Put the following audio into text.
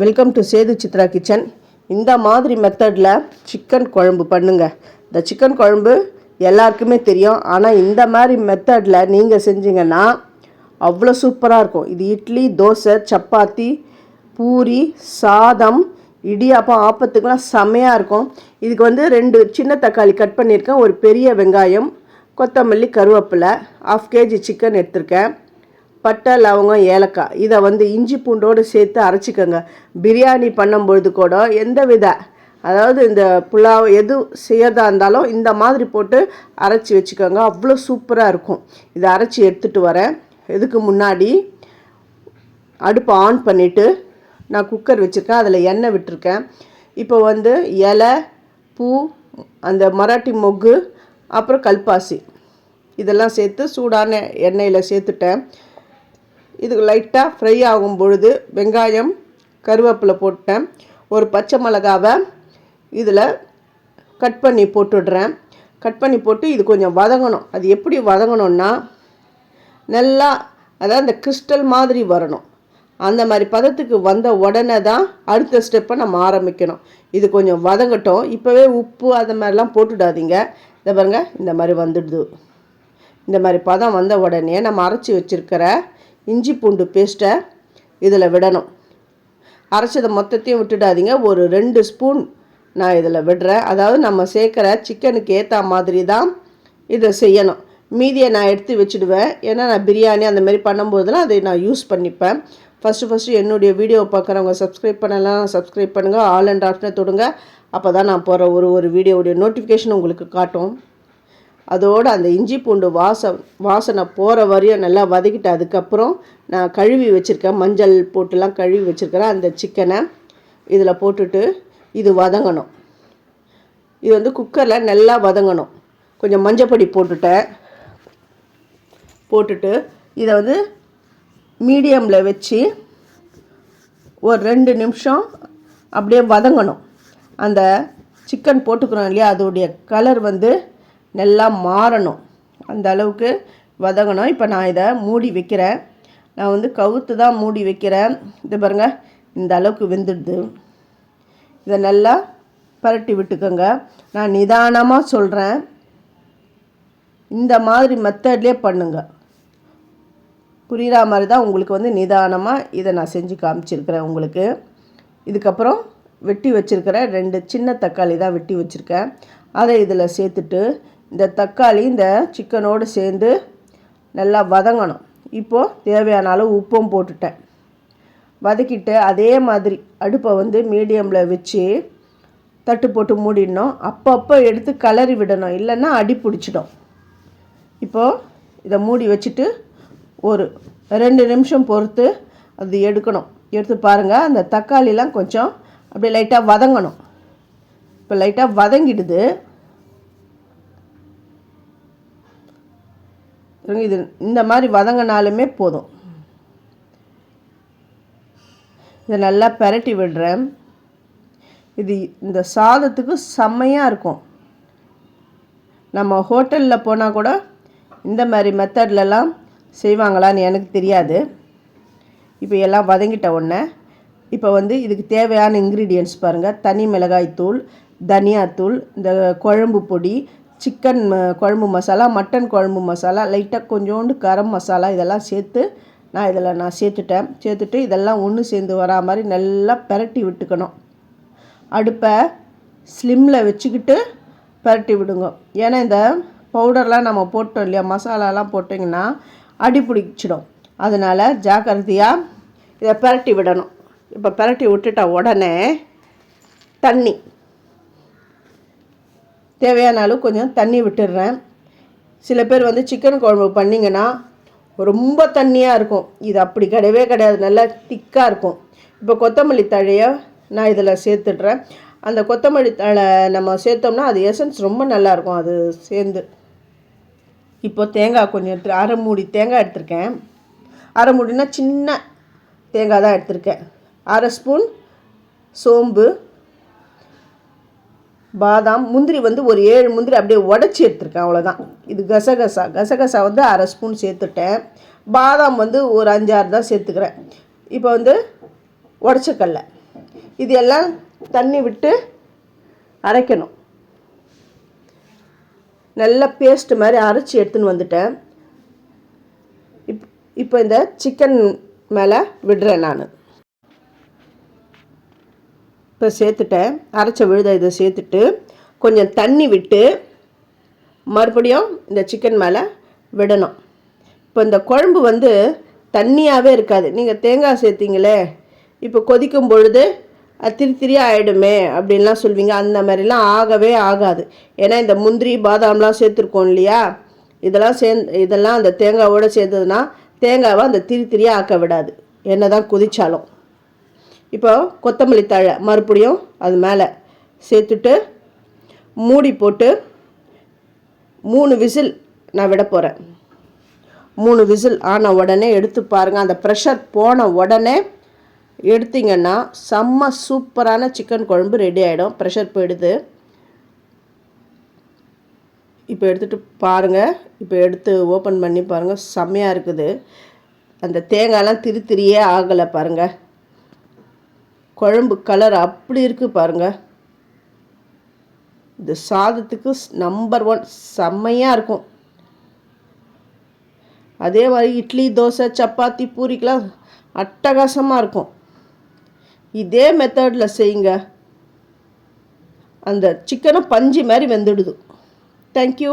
Welcome to Sethu Chithra kitchen இந்த மாதிரி மெத்தடில் சிக்கன் குழம்பு பண்ணுங்க. இந்த சிக்கன் குழம்பு எல்லாருக்குமே தெரியும். ஆனால் இந்த மாதிரி மெத்தடில் நீங்கள் செஞ்சீங்கன்னா அவ்வளோ சூப்பராக இருக்கும். இது இட்லி தோசை சப்பாத்தி பூரி சாதம் இடியாப்பம் ஆப்பத்துக்கெலாம் செமையாக இருக்கும். இதுக்கு வந்து ரெண்டு சின்ன தக்காளி கட் பண்ணியிருக்கேன். ஒரு பெரிய வெங்காயம் கொத்தமல்லி கருவேப்பிலை ஆஃப் கேஜி சிக்கன் எடுத்திருக்கேன். பட்டை லவங்கம் ஏலக்காய். இதை வந்து இஞ்சி பூண்டோடு சேர்த்து அரைச்சிக்கோங்க. பிரியாணி பண்ணும்பொழுது கூட எந்த வித அதாவது இந்த புலாவ் எது செய்யறதா இருந்தாலும் இந்த மாதிரி போட்டு அரைச்சி வச்சுக்கோங்க. அவ்வளோ சூப்பராக இருக்கும். இதை அரைச்சி எடுத்துகிட்டு வரேன். இதுக்கு முன்னாடி அடுப்பை ஆன் பண்ணிவிட்டு நான் குக்கர் வச்சுருக்கேன். அதில் எண்ணெய் விட்டுருக்கேன். இப்போ வந்து இலை பூ அந்த மராட்டி மொக்கு அப்புறம் கல்பாசி. இதெல்லாம் சேர்த்து சூடான எண்ணெயில் சேர்த்துட்டேன். இது லைட்டாக ஃப்ரை ஆகும் பொழுது வெங்காயம் கருவேப்பிலை போட்டேன். ஒரு பச்சை மிளகாவை இதில் கட் பண்ணி போட்டுடுறேன். கட் பண்ணி போட்டு இது கொஞ்சம் வதங்கணும். அது எப்படி வதங்கணும்னா நல்லா அதாவது அந்த கிறிஸ்டல் மாதிரி வரணும். அந்த மாதிரி பதத்துக்கு வந்த உடனே தான் அடுத்த ஸ்டெப்பை நம்ம ஆரம்பிக்கணும். இது கொஞ்சம் வதங்கட்டும். இப்போவே உப்பு அது மாதிரிலாம் போட்டுடாதீங்க. இதை பாருங்கள் இந்த மாதிரி வந்துடுது. இந்த மாதிரி பதம் வந்த உடனே நம்ம அரைச்சி வச்சுருக்கிற இஞ்சி பூண்டு பேஸ்ட்டை இதில் விடணும். அரைச்சதை மொத்தத்தையும் விட்டுடாதீங்க. ஒரு ரெண்டு ஸ்பூன் நான் இதில் விடுறேன். அதாவது நம்ம சேர்க்குற சிக்கனுக்கு ஏற்ற மாதிரி தான் இதை செய்யணும். மீதியை நான் எடுத்து வச்சுடுவேன். ஏன்னா நான் பிரியாணி அந்த மாதிரி பண்ணும்போதெல்லாம் அதை நான் யூஸ் பண்ணிப்பேன். ஃபஸ்ட்டு ஃபஸ்ட்டு என்னுடைய வீடியோ பார்க்குறவங்க சப்ஸ்கிரைப் பண்ணலாம் சப்ஸ்கிரைப் பண்ணுங்கள் ஆல் அண்ட் ஆப்ஷனை தொடுங்க. அப்போ தான் நான் போகிற ஒரு ஒரு வீடியோவுடைய நோட்டிஃபிகேஷன் உங்களுக்கு காட்டும். அதோடு அந்த இஞ்சி பூண்டு வாசம் வாசனை போகிற வரையும் நல்லா வதக்கிட்டு அதுக்கப்புறம் நான் கழுவி வச்சுருக்கேன். மஞ்சள் போட்டுலாம் கழுவி வச்சுருக்கிறேன். அந்த சிக்கனை இதில் போட்டுட்டு இது வதங்கணும். இது வந்து குக்கரில் நல்லா வதங்கணும். கொஞ்சம் மஞ்சப்பொடி போட்டுட்டேன். போட்டுட்டு இதை வந்து மீடியமில் வச்சு ஒரு ரெண்டு நிமிஷம் அப்படியே வதங்கணும். அந்த சிக்கன் போட்டுக்கிறோம் இல்லையா? அதோடைய கலர் வந்து நல்லா மாறணும். அந்த அளவுக்கு வதங்கணும். இப்போ நான் இதை மூடி வைக்கிறேன். நான் வந்து கவுத்து தான் மூடி வைக்கிறேன். இது பாருங்கள் இந்த அளவுக்கு வெந்துடுது. இதை நல்லா பரட்டி விட்டுக்கோங்க. நான் நிதானமாக சொல்கிறேன் இந்த மாதிரி மெத்தட்லேயே பண்ணுங்கள் புரிகிற மாதிரி தான் உங்களுக்கு வந்து நிதானமாக இதை நான் செஞ்சு காமிச்சிருக்கிறேன் உங்களுக்கு. இதுக்கப்புறம் வெட்டி வச்சுருக்கிற ரெண்டு சின்ன தக்காளி தான் வெட்டி வச்சுருக்கேன். அதை இதில் சேர்த்துட்டு இந்த தக்காளி இந்த சிக்கனோடு சேர்ந்து நல்லா வதங்கணும். இப்போது தேவையான அளவு உப்பும் போட்டுட்டேன். வதக்கிட்டு அதே மாதிரி அடுப்பை வந்து மீடியமில் வச்சு தட்டு போட்டு மூடிடணும். அப்பப்போ எடுத்து கலரி விடணும். இல்லைன்னா அடி பிடிச்சிடும். இப்போது இதை மூடி வச்சுட்டு ஒரு ரெண்டு நிமிஷம் பொறுத்து அது எடுக்கணும். எடுத்து பாருங்கள் அந்த தக்காளிலாம் கொஞ்சம் அப்படியே லைட்டாக வதங்கணும். இப்போ லைட்டாக வதங்கிடுது. இது இந்த மாதிரி வதங்கினாலுமே போதும். இதை நல்லா பரட்டி விடுறேன். இது இந்த சாதத்துக்கு செம்மையாக இருக்கும். நம்ம ஹோட்டலில் போனால் கூட இந்த மாதிரி மெத்தட்லலாம் செய்வாங்களான்னு எனக்கு தெரியாது. இப்போ எல்லாம் வதங்கிட்ட உடனே இப்போ வந்து இதுக்கு தேவையான இன்க்ரீடியன்ட்ஸ் பாருங்கள் தனி மிளகாய் தூள் தனியாத்தூள் இந்த குழம்பு பொடி சிக்கன் குழம்பு மசாலா மட்டன் குழம்பு மசாலா லைட்டாக கொஞ்சோண்டு கரம் மசாலா இதெல்லாம் சேர்த்து நான் இதில் நான் சேர்த்துட்டேன். சேர்த்துட்டு இதெல்லாம் ஒன்று சேர்ந்து வரா மாதிரி நல்லா பெரட்டி விட்டுக்கணும். அடுப்பை ஸ்லிம்மில் வச்சுக்கிட்டு பெரட்டி விடுங்க. ஏன்னா இந்த பவுடர்லாம் நம்ம போட்டோம் இல்லையா மசாலாலாம் போட்டிங்கன்னா அடி பிடிச்சிடும். அதனால் ஜாக்கிரதையாக இதை பெரட்டி விடணும். இப்போ பெரட்டி விட்டுட்ட உடனே தண்ணி. தேவையான அளவு கொஞ்சம் தண்ணி விட்டுடுறேன். சில பேர் வந்து சிக்கன் குழம்பு பண்ணிங்கன்னா ரொம்ப தண்ணியாக இருக்கும். இது அப்படி கிடையவே கிடையாது. நல்லா திக்காக இருக்கும். இப்போ கொத்தமல்லி தழையை நான் இதில் சேர்த்துடுறேன். அந்த கொத்தமல்லி தழை நம்ம சேர்த்தோம்னா அது எசன்ஸ் ரொம்ப நல்லாயிருக்கும் அது சேர்ந்து. இப்போ தேங்காய் கொஞ்சம் எடுத்து அரை மூடி தேங்காய் எடுத்திருக்கேன். அரை மூடினா சின்ன தேங்காய் தான் எடுத்திருக்கேன். அரை ஸ்பூன் சோம்பு பாதாம் முந்திரி வந்து ஒரு ஏழு முந்திரி அப்படியே உடச்சி எடுத்துருக்கேன் அவ்வளோதான் இது கசகசா கசகசா வந்து அரை ஸ்பூன் சேர்த்துட்டேன். பாதாம் வந்து ஒரு அஞ்சாறு தான் சேர்த்துக்கிறேன். இப்போ வந்து உடச்சக்கல்ல. இது எல்லாம் தண்ணி விட்டு அரைக்கணும். நல்ல பேஸ்ட் மாதிரி அரைச்சி எடுத்துன்னு வந்துட்டேன். இப் இப்போ இந்த சிக்கன் மேலே விடுறேன் நான். இப்போ சேர்த்துட்டேன். அரைச்ச விழுத இதை சேர்த்துட்டு கொஞ்சம் தண்ணி விட்டு மறுபடியும் இந்த சிக்கன் மேலே விடணும். இப்போ இந்த குழம்பு வந்து தண்ணியாகவே இருக்காது. நீங்கள் தேங்காய் சேர்த்திங்களே இப்போ கொதிக்கும் பொழுது திரி திரியாக ஆகிடுமே அப்படின்லாம் சொல்வீங்க. அந்த மாதிரிலாம் ஆகவே ஆகாது. ஏன்னா இந்த முந்திரி பாதாம்லாம் சேர்த்துருக்கோம் இல்லையா? இதெல்லாம் சேர்ந்து இதெல்லாம் அந்த தேங்காவோடு சேர்த்ததுன்னா தேங்காவை அந்த திரி திரியாக ஆக்க விடாது. என்ன தான் கொதிச்சாலும். இப்போ கொத்தமல்லி தழை மறுபடியும் அது மேலே சேர்த்துட்டு மூடி போட்டு மூணு விசில் நான் விட போகிறேன் மூணு விசில் ஆன உடனே எடுத்து பாருங்கள் அந்த ப்ரெஷர் போன உடனே எடுத்தீங்கன்னா செம்ம சூப்பரான சிக்கன் குழம்பு ரெடி ஆகிடும் ப்ரெஷர் போயிடுது. இப்போ எடுத்துகிட்டு பாருங்கள் இப்போ எடுத்து ஓப்பன் பண்ணி பாருங்கள் செம்மையாக இருக்குது. அந்த தேங்காயெலாம் திரி திரியே ஆகலை பாருங்கள் குழம்பு கலர் அப்படி இருக்குது பாருங்கள் இந்த சாதத்துக்கு நம்பர் ஒன் செம்மையாக இருக்கும். அதே மாதிரி இட்லி தோசை சப்பாத்தி பூரிக்கெலாம் அட்டகாசமாக இருக்கும். இதே மெத்தடில் செய்யுங்க. அந்த சிக்கனை பஞ்சு மாதிரி வெந்துடுது. தேங்க்யூ